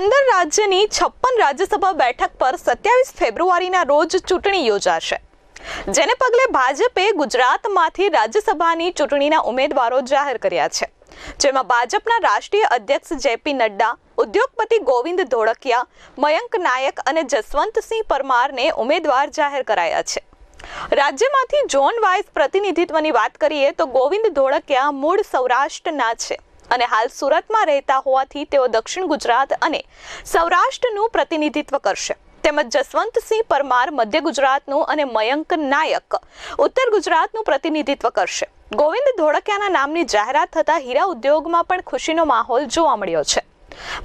પંદર રાજ્યની છપ્પન રાજ્યસભા બેઠક પર સત્યાવીસ ફેબ્રુઆરીના રોજ ચૂંટણી યોજાશે. જેને પગલે ભાજપે ગુજરાતમાંથી રાજ્યસભાની ચૂંટણીના ઉમેદવારો જાહેર કર્યા છે. જેમાં ભાજપના રાષ્ટ્રીય અધ્યક્ષ જેપી નડ્ડા, ઉદ્યોગપતિ ગોવિંદ ધોળકિયા, મયંક નાયક અને જસવંતસિંહ પરમારને ઉમેદવાર જાહેર કરાયા છે. રાજ્યમાંથી ઝોન વાઇઝ પ્રતિનિધિત્વની વાત કરીએ તો ગોવિંદ ધોળકિયા મૂળ સૌરાષ્ટ્રના છે. અને હાલ સુરતમાં રહેતા હોવાથી તેઓ દક્ષિણ ગુજરાત અને સૌરાષ્ટ્રનું પ્રતિનિધિત્વ કરશે. તેમજ જસવંતસિંહ પરમાર મધ્ય ગુજરાતનું અને મયંક નાયક ઉત્તર ગુજરાતનું પ્રતિનિધિત્વ કરશે. ગોવિંદ ધોળકિયાના નામની જાહેરાત થતાં હીરા ઉદ્યોગમાં પણ ખુશીનો માહોલ જોવા મળ્યો છે.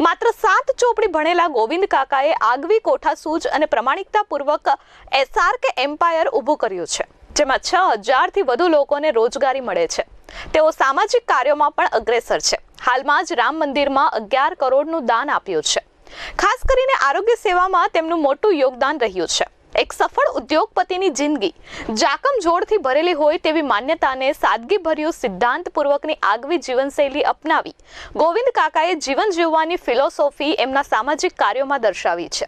માત્ર સાત ચોપડી ભણેલા ગોવિંદ કાકાએ આગવી કોઠાસૂઝ અને પ્રમાણિકતાપૂર્વક એસઆર કે એમ્પાયર ઊભું કર્યું છે, જેમાં છ હજારથી વધુ લોકોને રોજગારી મળે છે. તેઓ સામાજિક કાર્યોમાં પણ અગ્રેસર છે. હાલમાં જ રામ મંદિરમાં અગિયાર કરોડનું દાન આપ્યું છે. ખાસ કરીને આરોગ્ય સેવામાં તેમનું મોટું યોગદાન રહ્યું છે. એક સફળ ઉદ્યોગપતિની જિંદગી જાકમ જોડથી ભરેલી હોય તેવી માન્યતાને સાદગીભર્યું સિદ્ધાંતપૂર્વકની આગવી જીવનશૈલી અપનાવી ગોવિંદ કાકાએ જીવન જીવવાની ફિલોસોફી એમના સામાજિક કાર્યોમાં દર્શાવી છે.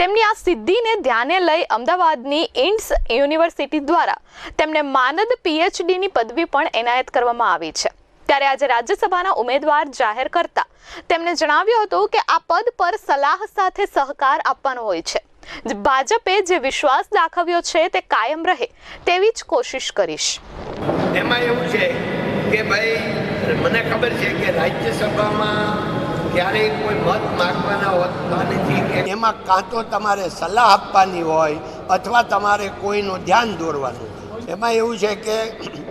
તેમની આ સિદ્ધિને ધ્યાને લઈ અમદાવાદની ઇન્ડ્સ યુનિવર્સિટી દ્વારા તેમને માનદ પીએચડીની પદવી પણ એનાયત કરવામાં આવી છે. ત્યારે આજે રાજ્યસભાના ઉમેદવાર જાહેર કરતા તેમણે જણાવ્યું હતું કે આ પદ પર સલાહ સાથે સહકાર આપવાનો હોય છે. ભાજપે જે વિશ્વાસ દાખવ્યો છે તે કાયમ રહે તેવી જ કોશિશ કરીશ. એમાં એવું છે કે ભાઈ, મને ખબર છે કે રાજ્યસભામાં ક્યારેય કોઈ મત માગવાના હોતા નથી. એમાં કાં તો તમારે સલાહ આપવાની હોય અથવા તમારે કોઈનું ધ્યાન દોરવાનું એમાં એવું છે કે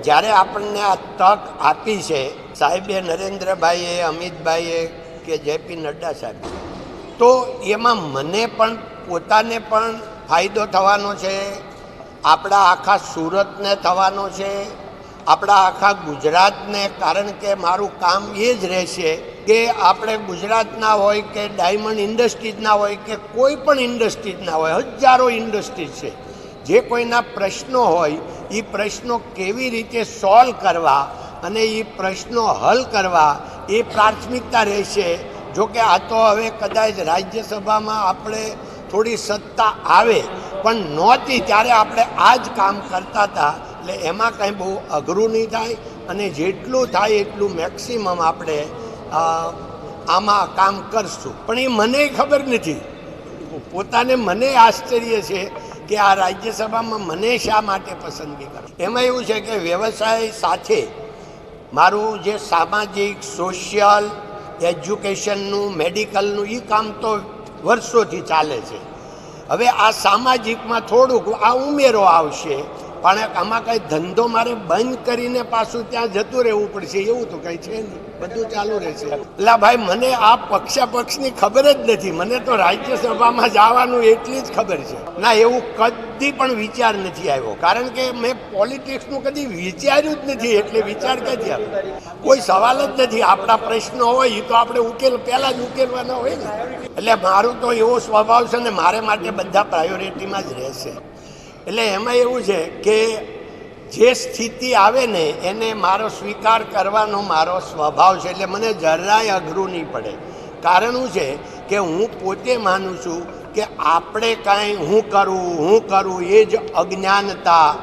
જ્યારે આપણને આ તક આપી છે, સાહેબે નરેન્દ્રભાઈએ, અમિતભાઈએ કે જેપી નડ્ડા સાહેબ, તો એમાં મને પણ પોતાને પણ ફાયદો થવાનો છે, આપણા આખા સુરતને થવાનો છે, આપણા આખા ગુજરાતને, કારણ કે મારું કામ એ જ રહેશે કે આપણે ગુજરાતના હોય કે ડાયમંડ ઇન્ડસ્ટ્રીઝના હોય કે કોઈ પણ ઇન્ડસ્ટ્રીઝના હોય, હજારો ઇન્ડસ્ટ્રીઝ છે. જે કોઈના પ્રશ્નો હોય એ પ્રશ્નો કેવી રીતે સોલ્વ કરવા અને એ પ્રશ્નો હલ કરવા, એ પ્રાથમિકતા રહેશે. જો કે આ તો હવે કદાચ રાજ્યસભામાં આપણે થોડી સત્તા આવે, પણ નહોતી ત્યારે આપણે આ જ કામ કરતા હતા. એટલે એમાં કંઈ બહુ અઘરું નહીં થાય અને જેટલું થાય એટલું મેક્સિમમ આપણે આમાં કામ કરશું. પણ એ મને ખબર નથી. પોતાને મને આશ્ચર્ય છે કે આ રાજ્યસભામાં મને શા માટે પસંદગી કરો. એમાં એવું છે કે વ્યવસાય સાથે મારું જે સામાજિક, સોશિયલ, એજ્યુકેશનનું, મેડિકલનું એ કામ તો વર્ષોથી ચાલે છે. હવે આ સામાજિકમાં થોડુંક આ ઉમેરો આવશે પણ આમાં કંઈ ધંધો મારે બંધ કરીને પાછું ત્યાં જતું રહેવું પડશે, એવું તો કંઈ છે નહીં. બધું ચાલુ રહેશે. એટલે ભાઈ, મને આ પક્ષાપક્ષની ખબર જ નથી. મને તો રાજ્યસભામાં જવાનું એટલી જ ખબર છે. ના, એવું કદી પણ વિચાર નથી આવ્યો. કારણ કે મેં પોલિટિક્સનું કદી વિચાર્યું જ નથી, એટલે વિચાર ક્યાંથી આવે? કોઈ સવાલ જ નથી. આપણા પ્રશ્નો હોય એ તો આપણે ઉકેલ, પહેલાં જ ઉકેલવાના હોય ને. એટલે મારું તો એવો સ્વભાવ છે ને, મારે માટે બધા પ્રાયોરિટીમાં જ રહેશે. એટલે એમાં એવું છે કે જે સ્થિતિ આવે ને, એને મારો સ્વીકાર કરવાનો મારો સ્વભાવ છે. એટલે મને જરાય અઘરું નહીં પડે. કારણ શું છે કે હું પોતે માનું છું કે આપણે કાંઈ હું કરું હું કરું, એ જ અજ્ઞાનતા,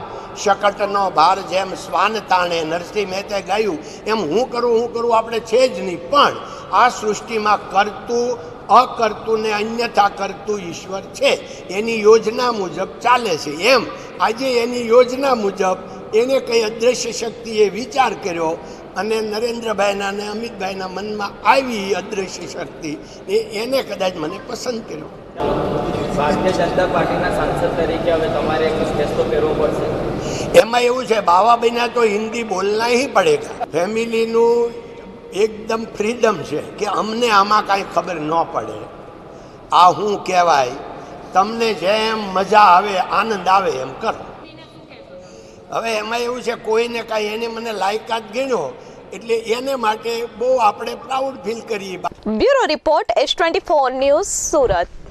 શકટનો ભાર જેમ શ્વાન તાણે નરસિંહ મહેતે ગાયું, એમ હું કરું હું કરું, આપણે છે જ નહીં. પણ આ સૃષ્ટિમાં કરતું અકર્તું ને અન્યથા કરતું ઈશ્વર છે. એની યોજના મુજબ ચાલે છે. એમ આજે એની યોજના મુજબ એને કંઈ અદ્રશ્ય શક્તિએ વિચાર કર્યો અને નરેન્દ્રભાઈના અને અમિતભાઈના મનમાં આવી એ અદ્રશ્ય શક્તિ એ એને કદાચ મને પસંદ કર્યો. ભારતીય જનતા પાર્ટીના સાંસદ તરીકે હવે તમારે એક સ્ટેજ પડશે. એમાં એવું છે બાવાભાઈના તો હિન્દી બોલના પડે. પડેગા ફેમિલીનું એકદમ ફ્રીડમ છે કે અમને આમાં કાંઈ ખબર ન પડે. આ હું કહેવાય, તમને જેમ મજા આવે, આનંદ આવે એમ કરો. હવે એમાં એવું છે, કોઈને કાંઈ એને મને લાયકાત ગણ્યો, એટલે એને માટે બહુ આપણે પ્રાઉડ ફીલ કરીએ. Bureau report S twenty four news Surat.